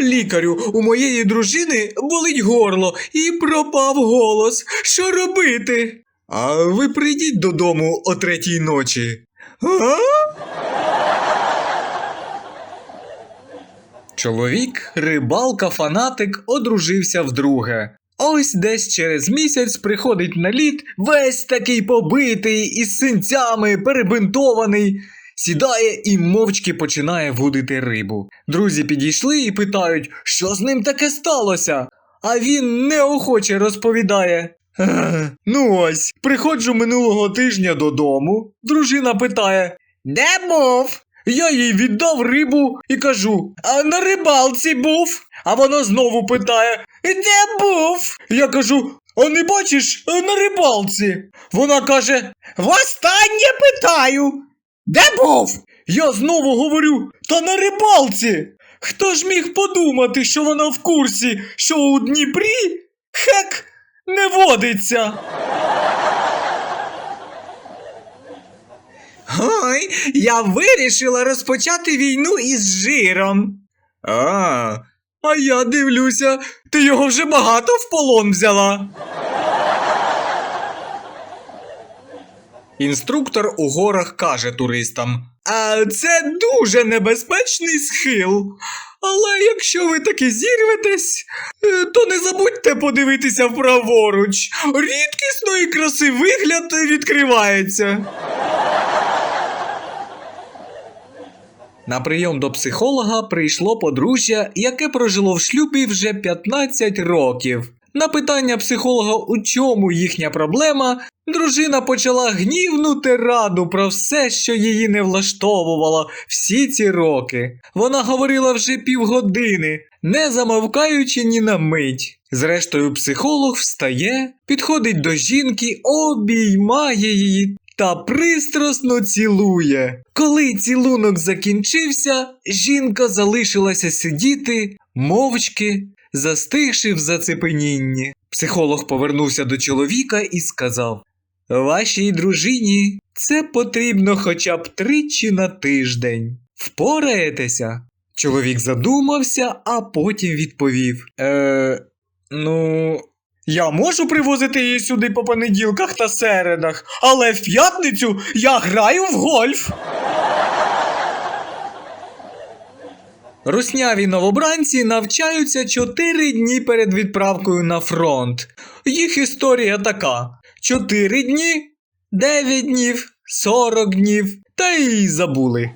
Лікарю, у моєї дружини болить горло і пропав голос. Що робити? А ви прийдіть додому о третій ночі. А? Чоловік, рибалка, фанатик, одружився вдруге. Ось десь через місяць приходить на лід, весь такий побитий, із синцями, перебинтований. Сідає і мовчки починає вудити рибу. Друзі підійшли і питають, що з ним таке сталося. А він неохоче розповідає. Ну ось, приходжу минулого тижня додому. Дружина питає: Де був? Я їй віддав рибу і кажу: А на рибалці був. А вона знову питає: Де був? Я кажу: А не бачиш на рибалці? Вона каже: Востаннє питаю. Де був? Я знову говорю: Та на рибалці. Хто ж міг подумати, що вона в курсі, що у Дніпрі хек не водиться? Ой, я вирішила розпочати війну із жиром. А, а я дивлюся, ти його вже багато в полон взяла. Інструктор у горах каже туристам: А це дуже небезпечний схил. Але якщо ви таки зірветесь, е, то не забудьте подивитися праворуч. Рідкісної краси вигляд відкривається. На прийом до психолога прийшло подружжя, яке прожило в шлюбі вже 15 років. На питання психолога, у чому їхня проблема, дружина почала гнівну тираду про все, що її не влаштовувало всі ці роки. Вона говорила вже півгодини, не замовкаючи ні на мить. Зрештою, психолог встає, підходить до жінки, обіймає її та пристрасно цілує. Коли цілунок закінчився, жінка залишилася сидіти мовчки, застигши в зацепенінні. Психолог повернувся до чоловіка і сказав: Вашій дружині це потрібно хоча б тричі на тиждень. Впораєтеся? Чоловік задумався, а потім відповів: Е, ну. Я можу привозити її сюди по понеділках та середах, але в п'ятницю я граю в гольф. Русняві новобранці навчаються 4 дні перед відправкою на фронт. Їх історія така: 4 дні, 9 днів, 40 днів, та й забули.